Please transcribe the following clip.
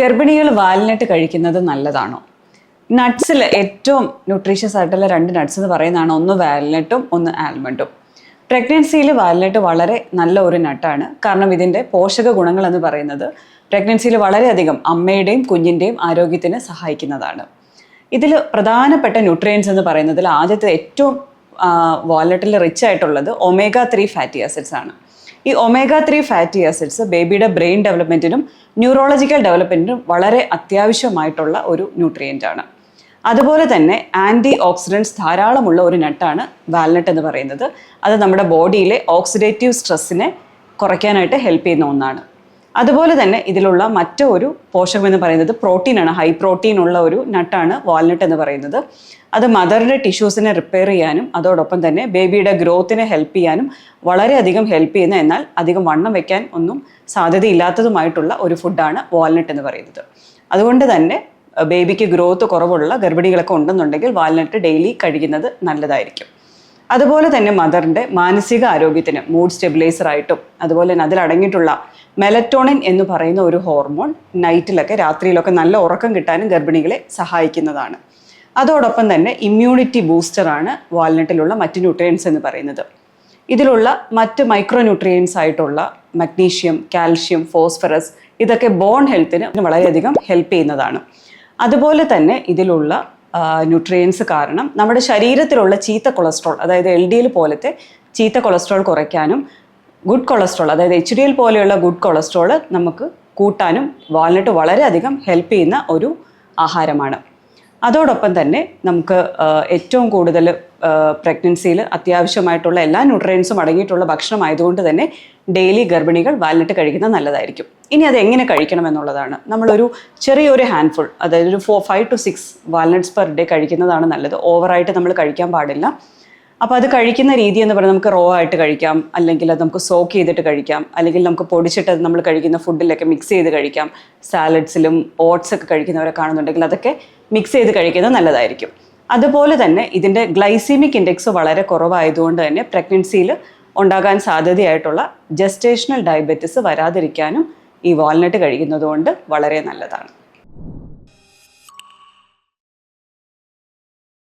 ഗർഭിണികൾ വാൽനട്ട് കഴിക്കുന്നത് നല്ലതാണോ? നട്ട്സിൽ ഏറ്റവും ന്യൂട്രീഷ്യസ് ആയിട്ടുള്ള രണ്ട് നട്ട്സ് എന്ന് പറയുന്നതാണ് ഒന്ന് വാൽനട്ടും ഒന്ന് ആൽമണ്ടും. പ്രഗ്നൻസിയിൽ വാൽനട്ട് വളരെ നല്ല ഒരു നട്ടാണ് കാരണം ഇതിന്റെ പോഷക ഗുണങ്ങൾ എന്ന് പറയുന്നത് പ്രഗ്നൻസിയിൽ വളരെയധികം അമ്മയുടെയും കുഞ്ഞിന്റെയും ആരോഗ്യത്തിന് സഹായിക്കുന്നതാണ്. ഇതിൽ പ്രധാനപ്പെട്ട ന്യൂട്രിയൻസ് എന്ന് പറയുന്നതിൽ ആദ്യത്തെ ഏറ്റവും വാലറ്റിൽ റിച്ച് ആയിട്ടുള്ളത് ഒമേഗ ത്രീ ഫാറ്റി ആസിഡ്സ് ആണ്. ഈ ഒമേഗ ത്രീ ഫാറ്റി ആസിഡ്സ് ബേബിയുടെ ബ്രെയിൻ ഡെവലപ്മെന്റിനും ന്യൂറോളജിക്കൽ ഡെവലപ്മെന്റിനും വളരെ അത്യാവശ്യമായിട്ടുള്ള ഒരു ന്യൂട്രിയന്റ് ആണ്. അതുപോലെ തന്നെ ആന്റി ഓക്സിഡൻസ് ധാരാളമുള്ള ഒരു നട്ടാണ് വാൽനട്ട് എന്ന് പറയുന്നത്. അത് നമ്മുടെ ബോഡിയിലെ ഓക്സിഡേറ്റീവ് സ്ട്രെസ്സിനെ കുറയ്ക്കാനായിട്ട് ഹെൽപ്പ് ചെയ്യുന്ന ഒന്നാണ്. അതുപോലെ തന്നെ ഇതിലുള്ള മറ്റൊരു പോഷകം എന്ന് പറയുന്നത് പ്രോട്ടീനാണ് ഹൈ പ്രോട്ടീൻ ഉള്ള ഒരു നട്ടാണ് വാൽനട്ട് എന്ന് പറയുന്നത്. അത് മദറിന്റെ ടിഷ്യൂസിനെ റിപ്പയർ ചെയ്യാനും അതോടൊപ്പം തന്നെ ബേബിയുടെ ഗ്രോത്തിനെ ഹെൽപ്പ് ചെയ്യാനും വളരെയധികം ഹെൽപ്പ് ചെയ്യുന്ന എന്നാൽ അധികം വണ്ണം വെക്കാൻ ഒന്നും സാധ്യതയില്ലാത്തതുമായിട്ടുള്ള ഒരു ഫുഡാണ് വാൽനട്ട് എന്ന് പറയുന്നത്. അതുകൊണ്ട് തന്നെ ബേബിക്ക് ഗ്രോത്ത് കുറവുള്ള ഗർഭിണികളൊക്കെ ഉണ്ടെന്നുണ്ടെങ്കിൽ വാൽനട്ട് ഡെയിലി കഴിക്കുന്നത് നല്ലതായിരിക്കും. അതുപോലെ തന്നെ മദറിന്റെ മാനസിക ആരോഗ്യത്തിന് മൂഡ് സ്റ്റെബിലൈസർ ആയിട്ടും അതുപോലെ തന്നെ അതിലടങ്ങിയിട്ടുള്ള മെലറ്റോണിൻ എന്ന് പറയുന്ന ഒരു ഹോർമോൺ നൈറ്റിലൊക്കെ രാത്രിയിലൊക്കെ നല്ല ഉറക്കം കിട്ടാനും ഗർഭിണികളെ സഹായിക്കുന്നതാണ്. അതോടൊപ്പം തന്നെ ഇമ്മ്യൂണിറ്റി ബൂസ്റ്ററാണ് വാൽനട്ടിലുള്ള മറ്റ് ന്യൂട്രിയൻസ് എന്ന് പറയുന്നത്. ഇതിലുള്ള മറ്റ് മൈക്രോ ന്യൂട്രിയൻസ് ആയിട്ടുള്ള മഗ്നീഷ്യം കാൽഷ്യം ഫോസ്ഫറസ് ഇതൊക്കെ ബോൺ ഹെൽത്തിന് വളരെയധികം ഹെൽപ്പ് ചെയ്യുന്നതാണ്. അതുപോലെ തന്നെ ഇതിലുള്ള ന്യൂട്രിയൻസ് കാരണം നമ്മുടെ ശരീരത്തിലുള്ള ചീത്ത കൊളസ്ട്രോൾ അതായത് എൽ ഡി എൽ പോലത്തെ ചീത്ത കൊളസ്ട്രോൾ കുറയ്ക്കാനും ഗുഡ് കൊളസ്ട്രോൾ അതായത് എച്ച് ഡി എൽ പോലെയുള്ള ഗുഡ് കൊളസ്ട്രോൾ നമുക്ക് കൂട്ടാനും വാൾനട്ട് വളരെയധികം ഹെൽപ്പ് ചെയ്യുന്ന ഒരു ആഹാരമാണ്. അതോടൊപ്പം തന്നെ നമുക്ക് ഏറ്റവും കൂടുതൽ പ്രഗ്നൻസിയിൽ അത്യാവശ്യമായിട്ടുള്ള എല്ലാ ന്യൂട്രിയൻസും അടങ്ങിയിട്ടുള്ള ഭക്ഷണം ആയതുകൊണ്ട് തന്നെ ഡെയിലി ഗർഭിണികൾ വാൽനട്ട് കഴിക്കുന്നത് നല്ലതായിരിക്കും. ഇനി അത് എങ്ങനെ കഴിക്കണം എന്നുള്ളതാണ്. നമ്മളൊരു ചെറിയൊരു ഹാൻഡ്ഫുൾ അതായത് ഒരു four five to six walnuts per day കഴിക്കുന്നതാണ് നല്ലത്. ഓവറായിട്ട് നമ്മൾ കഴിക്കാൻ പാടില്ല. അപ്പോൾ അത് കഴിക്കുന്ന രീതി എന്ന് പറഞ്ഞാൽ നമുക്ക് റോ ആയിട്ട് കഴിക്കാം. അല്ലെങ്കിൽ അത് നമുക്ക് സോക്ക് ചെയ്തിട്ട് കഴിക്കാം. അല്ലെങ്കിൽ നമുക്ക് പൊടിച്ചിട്ട് അത് നമ്മൾ കഴിക്കുന്ന ഫുഡിലൊക്കെ മിക്സ് ചെയ്ത് കഴിക്കാം. സാലഡ്സിലും ഓട്സ് ഒക്കെ കഴിക്കുന്നവരെ കാണുന്നുണ്ടെങ്കിൽ അതൊക്കെ മിക്സ് ചെയ്ത് കഴിക്കുന്നത് നല്ലതായിരിക്കും. അതുപോലെ തന്നെ ഇതിന്റെ ഗ്ലൈസീമിക് ഇൻഡെക്സ് വളരെ കുറവായതുകൊണ്ട് തന്നെ പ്രഗ്നൻസിയിൽ ഉണ്ടാകാൻ സാധ്യതയായിട്ടുള്ള ജസ്റ്റേഷണൽ ഡയബറ്റിസ് വരാതിരിക്കാനും ഈ വാൾനട്ട് കഴിക്കുന്നത് കൊണ്ട് വളരെ നല്ലതാണ്.